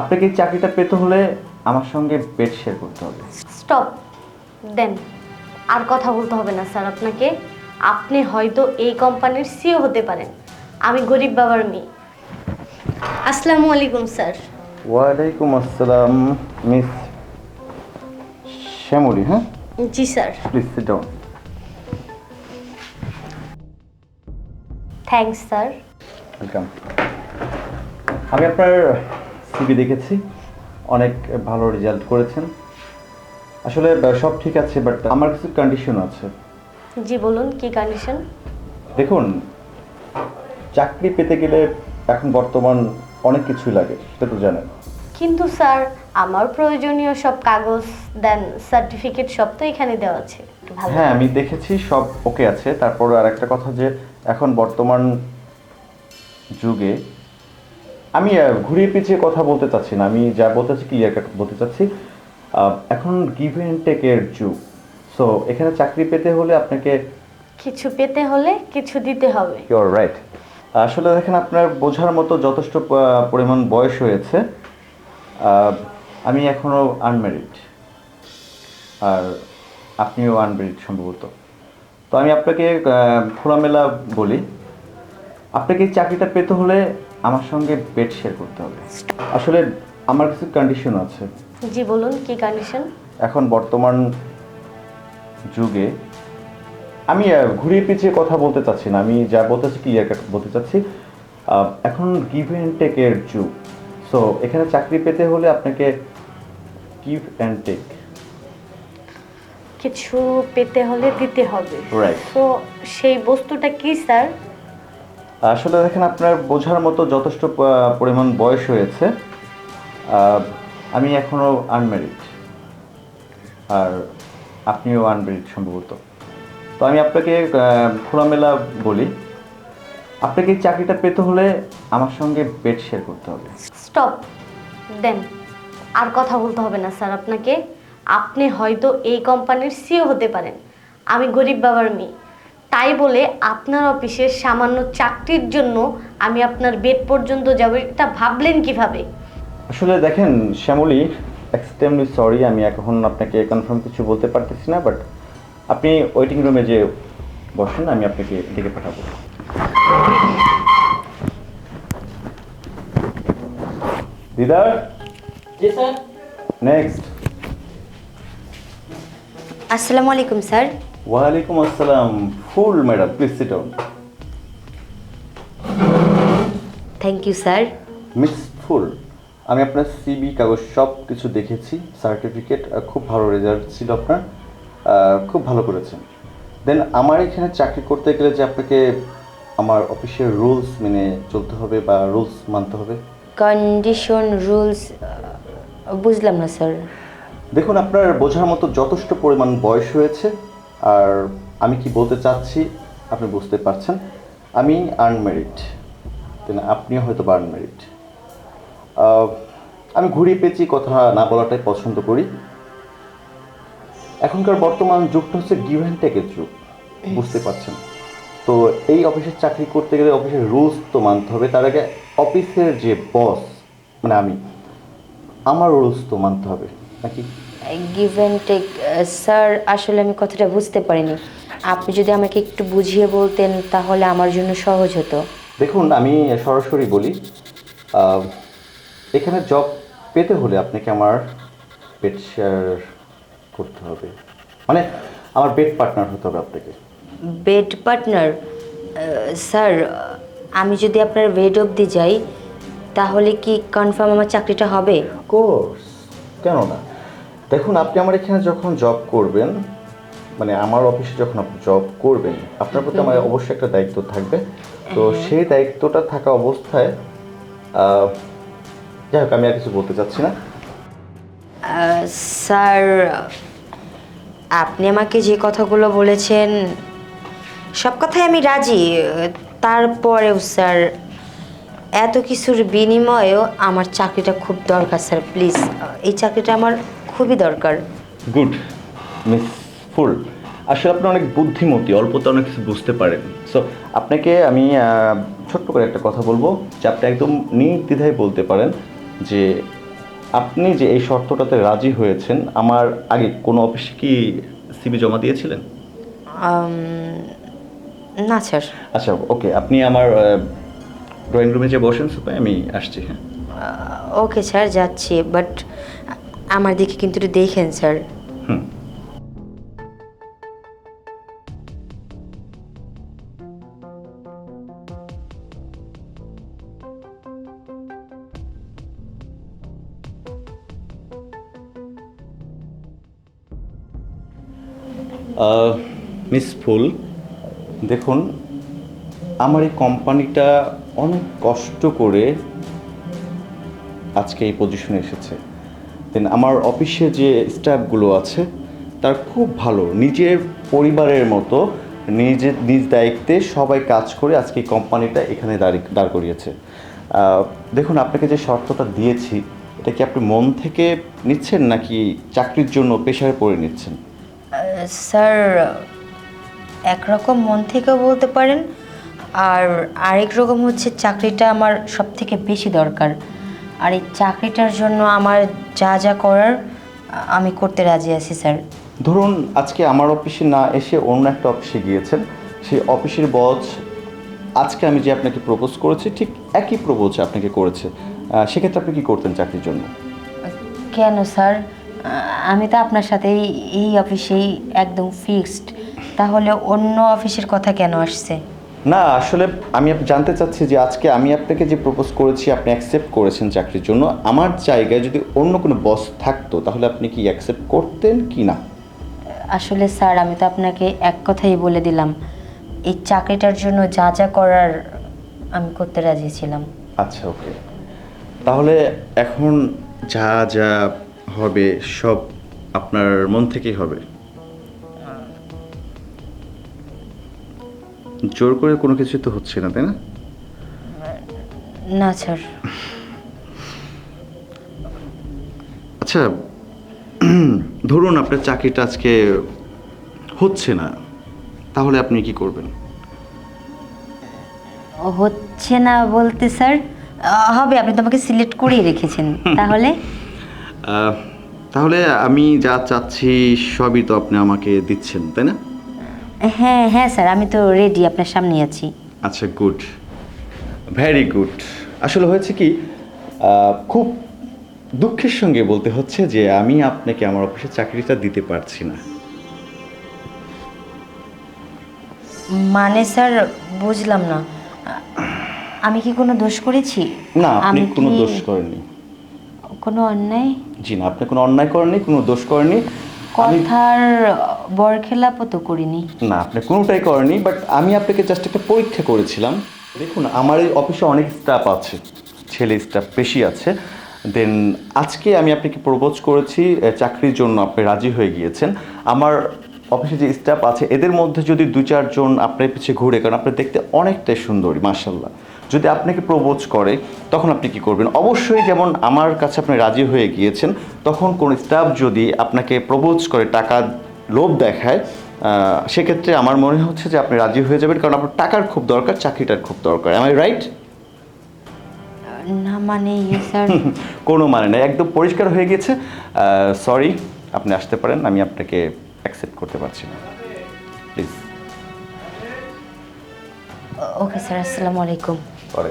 আপনাকে এই চাকরিটা পেতে হলে আমার সঙ্গে বেড শেয়ার করতে হবে। স্টপ দেন আর কথা বলতে হবে না স্যার আপনাকে। আপনি হয়তো এই কোম্পানির সিও হতে পারেন। আমি গরিব বাবার মেয়ে। আসসালামু আলাইকুম স্যার। ওয়ালাইকুম আসসালাম মিস শ্যামলী হ্যাঁ? জি sir. Please sit down thanks sir. Welcome আমি আপনার সিবি দেখেছি। অনেক ভালো রেজাল্ট করেছেন। আসলে সব ঠিক আছে বাট আমার কিছু কন্ডিশন আছে। জি বলুন কি কন্ডিশন দেখুন চাকরি পেতে গেলে এখন বর্তমান অনেক কিছুই লাগে সেটা তো জানেন। কিন্তু স্যার আমার প্রয়োজনীয় সব কাগজ দেন সার্টিফিকেট সব তো এখানে দেওয়া আছে। হ্যাঁ আমি দেখেছি সব ওকে আছে। তারপর আর একটা কথা যে এখন বর্তমান যুগে আমি ঘুরিয়ে পিছিয়ে কথা বলতে চাচ্ছি না। আমি যা বলতে চাচ্ছি ক্লিয়ার কাট বলতে চাচ্ছি। এখন গিভ অ্যান্ড টেকের যুগ। সো এখানে চাকরি পেতে হলে আপনাকে কিছু পেতে হলে কিছু দিতে হবে। ইউর রাইট আসলে দেখেন আপনার বোঝার মতো যথেষ্ট পরিমাণ বয়স হয়েছে। আমি এখনও আনম্যারিড আর আপনিও আনম্যারিড সম্ভবত। তো আমি আপনাকে খোলামেলা বলি আপনাকে চাকরিটা পেতে হলে আমার সঙ্গে বেড শেয়ার করতে হবে। আসলে আমার কিছু কন্ডিশন আছে। জি বলুন কি কন্ডিশন এখন বর্তমান যুগে আমি ঘুরিয়ে পিছিয়ে কথা বলতে চাচ্ছি না। আমি যা বলতে চাচ্ছি ক্লিয়ার কাট বলতে চাচ্ছি। এখন গিভ অ্যান্ড টেকের যুগ। সো এখানে চাকরি পেতে হলে আপনাকে গিভ অ্যান্ড টেক কিছু পেতে হলে দিতে হবে. তো সেই বস্তুটা কি স্যার? আসলে দেখেন আপনার বোঝার মতো যথেষ্ট পরিমাণ বয়স হয়েছে। আমি এখনও আনম্যারিড আর আপনিও আনম্যারিড সম্ভবত। তো আমি আপনাকে খোলামেলা বলি, আপনাকে চাকরিটা পেতে হলে আমার সঙ্গে বেড শেয়ার করতে হবে। স্টপ দেন, আর কথা বলতে হবে না স্যার আপনাকে। আপনি হয়তো এই কোম্পানির সিও হতে পারেন। আমি গরিব বাবার মেয়ে। তাই বলে আপনার অফিসের সামান্য চাকরির জন্য আমি আপনার বেড পর্যন্ত যাব এটা ভাবলেন কীভাবে? আসলে দেখেন শ্যামলী এক্সট্রিমলি সরি আমি এখন আপনাকে কনফার্ম কিছু বলতে পারতেছি না বাট আপনি ওয়েটিং রুমে যে বসেন আমি আপনাকে ডেকে পাঠাবো। দিদার জি স্যার। নেক্সট আসসালামু আলাইকুম স্যার। ওয়ালাইকুম আসসালাম। Phul madam please sit down thank you sir miss Phul আমি আপনার সিবি কাগজ সব কিছু দেখেছি সার্টিফিকেট খুব ভালো রেজাল্ট ছিল আপনার। খুব ভালো করেছেন। দেন আমার এখানে চাকরি করতে গেলে যে আপনাকে আমার অফিসের রুলস মেনে চলতে হবে বা রুলস মানতে হবে? কন্ডিশন রুলস বুঝলাম না স্যার দেখুন আপনার বোঝার মতো যথেষ্ট পরিমাণ বয়স হয়েছে আর আমি কি বলতে চাচ্ছি? আপনি বুঝতে পারছেন। আমি আনম্যারিড দেন আপনিও হয়তো বা আনম্যারিড আমি ঘুরিয়ে পেঁচি কথা না বলাটাই পছন্দ করি। এখনকার বর্তমান যুগটা হচ্ছে গিভ অ্যান্ড টেকের যুগ। বুঝতে পারছেন? তো এই অফিসের চাকরি করতে গেলে অফিসের রুলস তো মানতে হবে। তার আগে অফিসের যে বস মানে আমি আমার রুলস তো মানতে হবে। নাকি? গিভ অ্যান্ড টেক স্যার আসলে আমি কথাটা বুঝতে পারিনি। আপনি যদি আমাকে একটু বুঝিয়ে বলতেন তাহলে আমার জন্য সহজ হতো। দেখুন আমি সরাসরি বলি এখানে জব পেতে হলে আপনাকে আমার বেড শেয়ার করতে হবে। মানে আমার বেড পার্টনার হতে হবে আপনাকে। বেড পার্টনার স্যার আমি যদি আপনার বেড অবধি যাই তাহলে কি কনফার্ম আমার চাকরিটা হবে? কোর্স কেন না দেখুন আপনি আমার এখানে যখন জব করবেন মানে আমার অফিসে যখন আপনি জব করবেন আপনার প্রতি আমার অবশ্যই একটা দায়িত্ব থাকবে। তো সেই দায়িত্বটা থাকা অবস্থায় যাই হোক আমি আর কিছু বলতে চাচ্ছি না। স্যার আপনি আমাকে যে কথাগুলো বলেছেন সব কথাই আমি রাজি। তারপরেও স্যার এত কিছুর বিনিময়েও আমার চাকরিটা খুব দরকার স্যার প্লিজ। এই চাকরিটা আমার খুবই দরকার। গুড মিস ফুল আসলে আপনি অনেক বুদ্ধিমতী অল্পতে অনেক কিছু বুঝতে পারেন। সো আপনাকে আমি ছোট্ট করে একটা কথা বলব যে আপনি একদম নির্দ্বিধায় বলতে পারেন যে আপনি যে এই শর্তটাতে রাজি হয়েছেন আমার আগে কোনো অফিসে কি সিবি জমা দিয়েছিলেন? না স্যার। আচ্ছা ওকে আপনি আমার ড্রয়িং রুমে যে বসেন সুপাই আমি আসছি হ্যাঁ। ওকে স্যার যাচ্ছি বাট আমার দিকে কিন্তু একটু দেখেন স্যার। হুম। মিস ফুল দেখুন, আমার এই কোম্পানিটা অনেক কষ্ট করে আজকে এই পজিশনে এসেছে। দেন আমার অফিসে যে স্টাফগুলো আছে, তার খুব ভালো, নিজের পরিবারের মতো নিজের নিজ দায়িত্বে সবাই কাজ করে আজকে এই কোম্পানিটা এখানে দাঁড়ি, দাঁড় করিয়েছে। দেখুন, আপনাকে যে শর্তটা দিয়েছি, এটা কি আপনি মন থেকে নিচ্ছেন নাকি চাকরির জন্য পেশায় পড়ে নিচ্ছেন? স্যার একরকম মন থেকেও বলতে পারেন আর আরেক রকম হচ্ছে চাকরিটা আমার সব থেকে বেশি দরকার। আর এই চাকরিটার জন্য আমার যা যা করার আমি করতে রাজি আছি স্যার। ধরুন আজকে আমার অফিসে না এসে অন্য একটা অফিসে গিয়েছেন সেই অফিসের বস আজকে আমি যে আপনাকে প্রপোজ করেছি ঠিক একই প্রপোজ আপনাকে করেছে। সেক্ষেত্রে আপনি কি করতেন চাকরির জন্য? কেন স্যার? আমি তো আপনার সাথে এই- অফিসেই একদম ফিক্সড তাহলে অন্য অফিসের কথা কেন আসছে? না আসলে আমি জানতে চাচ্ছি যে আজকে আমি আপনাকে যে প্রপোজ করেছি আপনি অ্যাকসেপ্ট করেছেন চাকরির জন্য। আমার জায়গায় যদি অন্য কোনো বস থাকতো তাহলে আপনি কি অ্যাকসেপ্ট করতেন কি না? আসলে স্যার আমি তো আপনাকে এক কথাই বলে দিলাম। এই চাকরিটার জন্য যা যা করার আমি করতে রাজি ছিলাম। আচ্ছা ওকে তাহলে এখন যা যা হবে সব আপনার মন থেকেই হবে। জোর করে কোনো কিছু তো হচ্ছে না তাই না? না স্যার। আচ্ছা ধরুন আপনার চাকরিটা আজকে হচ্ছে না তাহলে আপনি কি করবেন? ও হচ্ছে না বলতে স্যার হবে আপনি তো আমাকে সিলেক্ট করেই রেখেছেন তাহলে? তাহলে আমি যা চাচ্ছি সবই তো আপনি আমাকে দিচ্ছেন তাই না? হ্যাঁ হ্যাঁ স্যার আমি তো রেডি আপনার সামনে আছি। আচ্ছা গুড ভেরি গুড আসলে হয়েছে কি খুব দুঃখের সঙ্গে বলতে হচ্ছে যে আমি আপনাকে আমার অফিসে চাকরিটা দিতে পারছি না। মানে স্যার বুঝলাম না। আমি কি কোনো দোষ করেছি? না আপনি কোনো দোষ করেননি। কোনো অন্যায়? জি না আপনি কোনো অন্যায় করেননি কোনো দোষ করেননি। কথার বরখেলাপও তো করিনি। না আপনি কোনোটাই করেননি বাট আমি আপনাকে জাস্ট একটা পরীক্ষা করেছিলাম। দেখুন আমার এই অফিসে অনেক স্টাফ আছে ছেলে স্টাফ বেশি আছে। দেন আজকে আমি আপনাকে প্রপোজ করেছি চাকরির জন্য আপনি রাজি হয়ে গিয়েছেন। আমার অফিসে যে স্টাফ আছে এদের মধ্যে যদি দু চারজন আপনার পিছিয়ে ঘুরে কারণ আপনি দেখতে অনেকটাই সুন্দরী মার্শাল্লাহ যদি আপনাকে প্রপোজ করে তখন আপনি কি করবেন? অবশ্যই যেমন আমার কাছে আপনি রাজি হয়ে গিয়েছেন তখন কোন স্টাফ যদি আপনাকে প্রপোজ করে টাকা লোভ দেখায় সেক্ষেত্রে আমার মনে হচ্ছে যে আপনি রাজি হয়ে যাবেন কারণ আপনার টাকার খুব দরকার চাকরিটার খুব দরকার। আমি রাইট না মানে ইয়ে স্যার। কোনো মানে নেই একদম পরিষ্কার হয়ে গেছে। সরি আপনি আসতে পারেন আমি আপনাকে অ্যাকসেপ্ট করতে পারছি না। প্লিজ ওকে স্যার আসসালামু আলাইকুম। পরে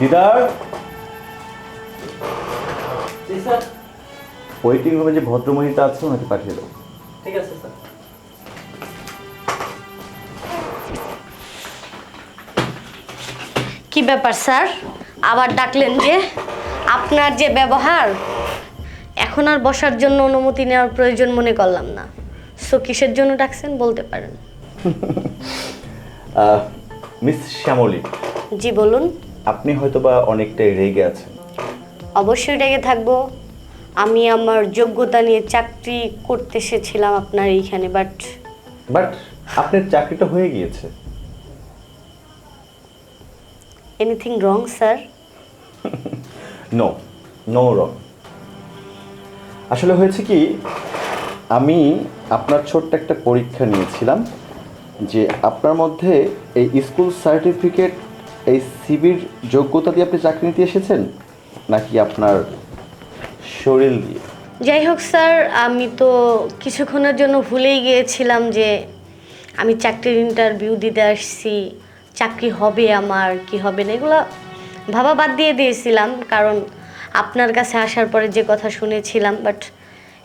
দিদার ওয়েটিং রুমে যে ভদ্রমহিলা আছে ওনাকে পাঠিয়ে দাও। ঠিক আছে স্যার। কি ব্যাপার স্যার? আবার ডাকলেন যে আপনার যে ব্যবহার এখন আর বসার জন্য অনুমতি নেওয়ার প্রয়োজন মনে করলাম না। সো কিসের জন্য ডাকছেন বলতে পারেন। মিস শ্যামলী জি বলুন। আপনি হয়তোবা অনেকটাই রেগে আছেন। অবশ্যই রেগে থাকব। আমি আমার যোগ্যতা নিয়ে চাকরি করতে এসেছিলাম আপনার এইখানে বাট বাট আপনার চাকরিটা হয়ে গিয়েছে। Anything wrong sir no no wrong আসলে হয়েছে কি, আমি আপনার ছোট্ট একটা পরীক্ষা নিয়েছিলাম যে আপনার মধ্যে এই স্কুল সার্টিফিকেট, এই সিবির যোগ্যতা দিয়ে আপনি চাকরি নিতে এসেছেন, নাকি আপনার শরীর দিয়ে? যাই হোক স্যার, আমি তো কিছুক্ষণের জন্য ভুলেই গিয়েছিলাম যে আমি চাকরির ইন্টারভিউ দিতে আসছি, চাকরি হবে আমার, কি হবে না, এগুলো ভাবা বাদ দিয়ে দিয়েছিলাম, কারণ আপনার কাছে আসার পরে যে কথা শুনেছিলাম বাট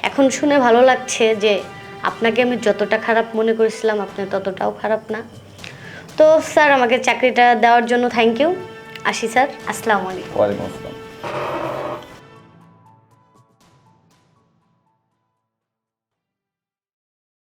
এখন শুনে ভালো লাগছে যে আপনাকে আমি যতটা খারাপ মনে করেছিলাম, আপনি ততটাও খারাপ না। তো স্যার, আমাকে চাকরিটা দেওয়ার জন্য থ্যাংক ইউ আসি স্যার, আসসালামু আলাইকুম। ওয়ালাইকুম আসসালাম।